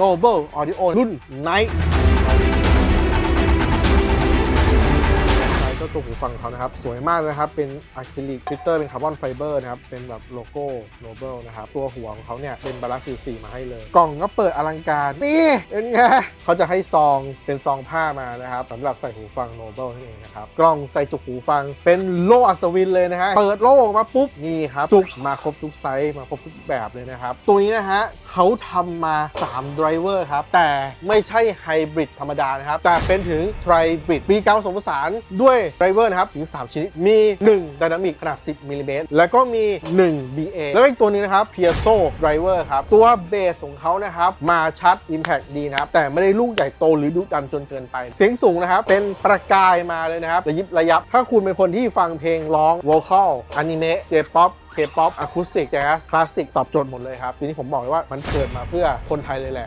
Noble Audio รุ่น Night ใช้เจ้าตัวหูฟังเขานะครับ สวยมากนะครับ เป็นอะคริลิกฟิลเตอร์เป็นคาร์บอนไฟเบอร์นะครับ เป็นแบบโลโก้ Noble นะครับ ตัวหัวของเขาเนี่ย เป็นบาลานซ์ฟิลซีมาให้เลย กล่องก็เปิดอลังการ นี่ เป็นไงเขาจะให้ซองเป็นซองผ้ามานะครับสำหรับใส่หูฟัง Noble นั่นเองนะครับ กล่องใส่จุกหูฟังเป็นโลอัศวินเลยนะฮะเปิดโลออกมาปุ๊บนี่ครับจุกมาครบทุกไซส์มาครบทุกแบบเลยนะครับตัวนี้นะฮะเขาทำมา3ไดรเวอร์ครับ แต่ไม่ใช่ไฮบริดธรรมดานะครับ แต่เป็นถึงไทรบริดมีการผสมผสานด้วยไดรเวอร์นะครับ ถึง 3 ชนิด มี 1 Dynamic ขนาด 10มิลลิเมตรแล้วก็มี 1 BA แล้วก็อีกตัวหนึงนะครับ Piezo Driver ครับ ตัวเบสของเขานะครับ มาชัด Impact ดีนะครับ แต่ไม่ได้ลูกใหญ่โตหรือดุดันจนเกินไป เสียงสูงนะครับ เป็นประกายมาเลยนะครับระยิบระยับถ้าคุณเป็นคนที่ฟังเพลงร้อง vocal อนิเมะเจป๊อป เคป๊อปอะคูสติกแจ๊สคลาสสิกตอบโจทย์หมดเลยครับทีนี้ผมบอกเลยว่ามันเกิดมาเพื่อคนไทยเลยแหละ